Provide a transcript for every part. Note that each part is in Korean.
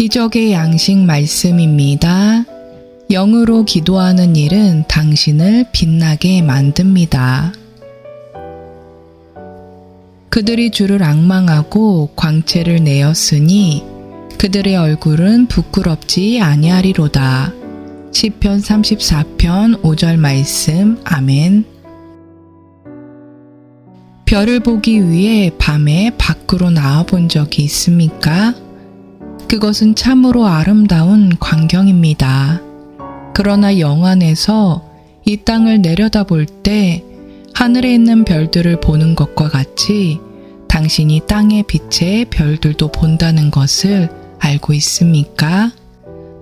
기적의 양식 말씀입니다. 영으로 기도하는 일은 당신을 빛나게 만듭니다. 그들이 주를 악망하고 광채를 내었으니 그들의 얼굴은 부끄럽지 아니하리로다. 시편 34편 5절 말씀 아멘. 별을 보기 위해 밤에 밖으로 나와 본 적이 있습니까? 그것은 참으로 아름다운 광경입니다. 그러나 영안에서 이 땅을 내려다볼 때 하늘에 있는 별들을 보는 것과 같이 당신이 땅의 빛에 별들도 본다는 것을 알고 있습니까?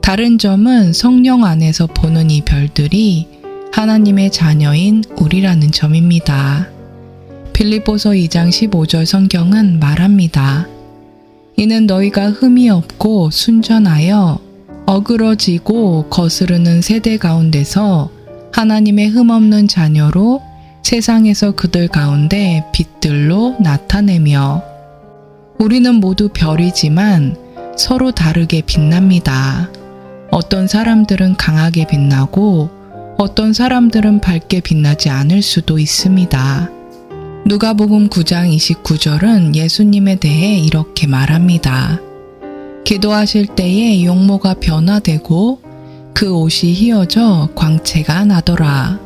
다른 점은 성령 안에서 보는 이 별들이 하나님의 자녀인 우리라는 점입니다. 빌립보서 2장 15절 성경은 말합니다. 이는 너희가 흠이 없고 순전하여 어그러지고 거스르는 세대 가운데서 하나님의 흠없는 자녀로 세상에서 그들 가운데 빛들로 나타내며 우리는 모두 별이지만 서로 다르게 빛납니다. 어떤 사람들은 강하게 빛나고 어떤 사람들은 밝게 빛나지 않을 수도 있습니다. 누가복음 9장 29절은 예수님에 대해 이렇게 말합니다. 기도하실 때에 용모가 변화되고 그 옷이 휘어져 광채가 나더라.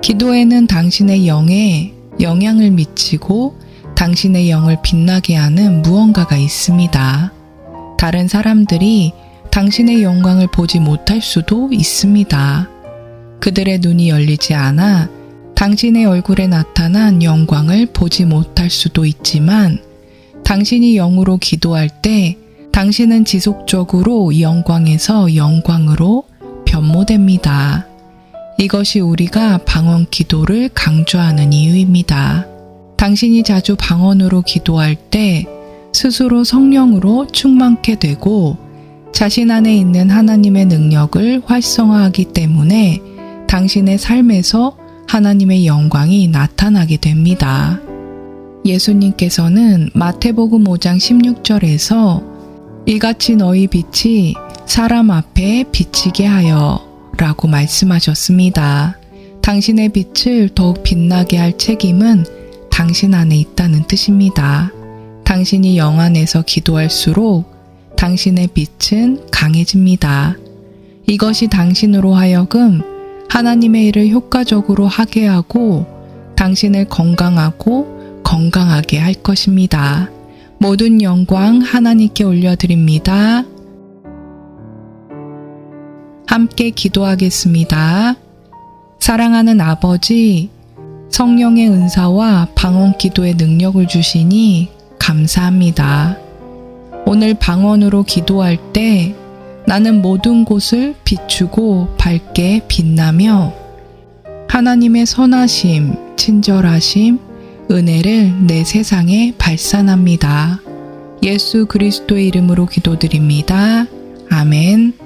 기도에는 당신의 영에 영향을 미치고 당신의 영을 빛나게 하는 무언가가 있습니다. 다른 사람들이 당신의 영광을 보지 못할 수도 있습니다. 그들의 눈이 열리지 않아 당신의 얼굴에 나타난 영광을 보지 못할 수도 있지만 당신이 영으로 기도할 때 당신은 지속적으로 영광에서 영광으로 변모됩니다. 이것이 우리가 방언 기도를 강조하는 이유입니다. 당신이 자주 방언으로 기도할 때 스스로 성령으로 충만케 되고 자신 안에 있는 하나님의 능력을 활성화하기 때문에 당신의 삶에서 하나님의 영광이 나타나게 됩니다. 예수님께서는 마태복음 5장 16절에서 이같이 너희 빛이 사람 앞에 비치게 하여 라고 말씀하셨습니다. 당신의 빛을 더욱 빛나게 할 책임은 당신 안에 있다는 뜻입니다. 당신이 영 안에서 기도할수록 당신의 빛은 강해집니다. 이것이 당신으로 하여금 하나님의 일을 효과적으로 하게 하고 당신을 건강하고 건강하게 할 것입니다. 모든 영광 하나님께 올려드립니다. 함께 기도하겠습니다. 사랑하는 아버지, 성령의 은사와 방언 기도의 능력을 주시니 감사합니다. 오늘 방언으로 기도할 때 나는 모든 곳을 비추고 밝게 빛나며 하나님의 선하심, 친절하심, 은혜를 내 세상에 발산합니다. 예수 그리스도의 이름으로 기도드립니다. 아멘.